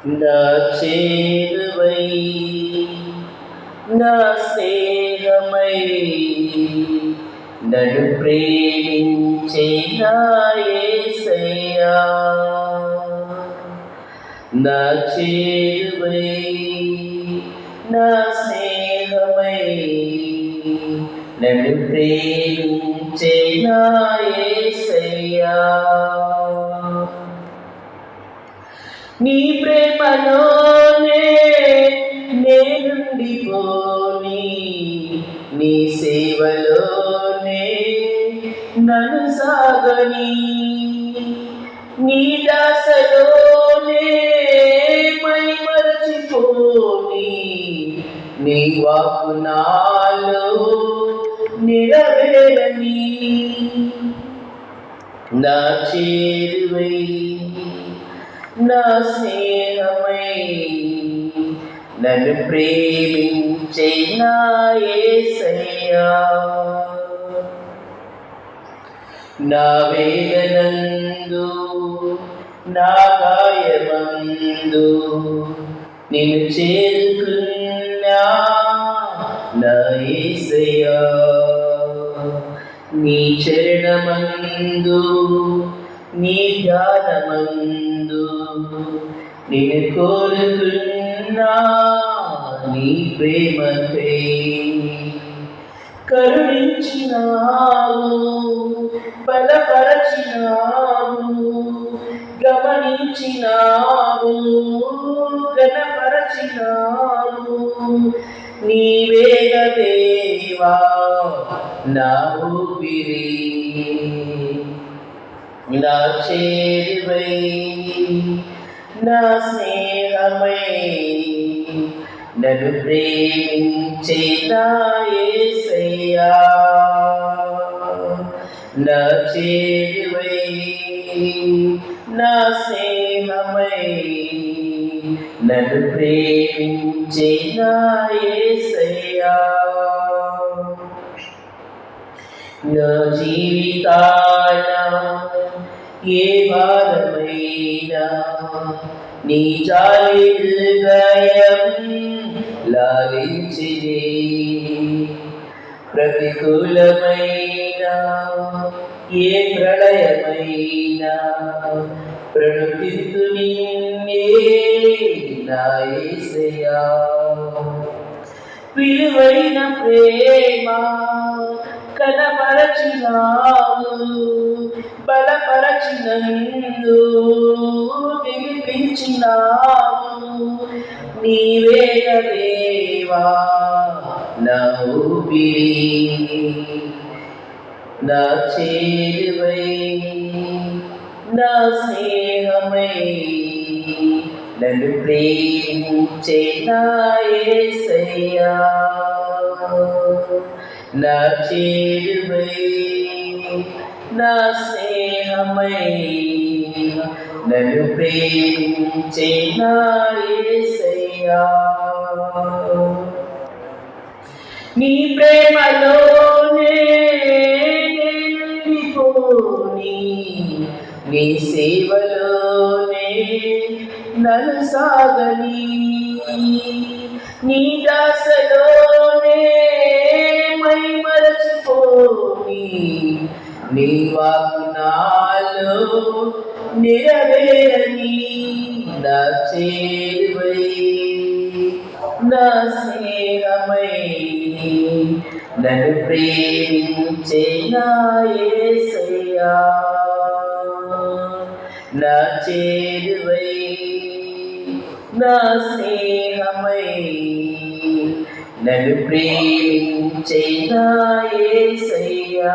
నా చేరువై నా స్నేహమై నన్ను ప్రేమించే నా నా చేరువై నా స్నేహమై నన్ను ప్రేమించే నా నీ ప్రేమలోనే నేనుండిపోని నీ సేవలోనే నన్ను సాగని. నీ దాసలోనే మైమరచిపోని నీ వాకు నాలో నిరవేరని. నా చేరువై నా స్నేహమై నన్ను ప్రేమించే నా యేసయ్యా నా వేదనందు నా గాయమందు నిన్ను చేరుకున్నా నా యేసయ్యా నీ చరణమందు నీ ధ్యానమందు నిన్ను కోరుకున్నా నీ ప్రేమపై. కరుణించినావు బలపరచినావు గమనించినావు గణపరచినావు నీవేగ దేవా నా ఊపిరి. నా చేరువై నా స్నేహమై నన్ను ప్రేమించే నా నా చేరువై నా స్నేహమై నన్ను ప్రేమించే నా నా జీవితాన ఏ భారమైనా నీ జాలి హృదయం ప్రతికూలమైన ఏ ప్రళయమైనా ప్రణుతిస్తు నిన్నే నా విలువైన ప్రేమ కనపరచినావు బలపరచినందు గెలిపించినావు నీవే దేవా నా నా చేరువై నా స్నేహమై. నన్ను ప్రేమించే నా యేసయ్యా నా చేరువై నా స్నేహమై నన్ను ప్రేమించే నా యేసయ్యా నీ ప్రేమలోనే నిండిపోని నీ సేవలోనే నన్ను సాగని నీ దాసలో నీ వాకు నాలో నిరవేరని నా చేరువై నా స్నేహమై నన్ను ప్రేమించే నా యేసయ్యా నా చేరువై నా స్నేహమై నన్ను ప్రేమించే నా యేసయ్యా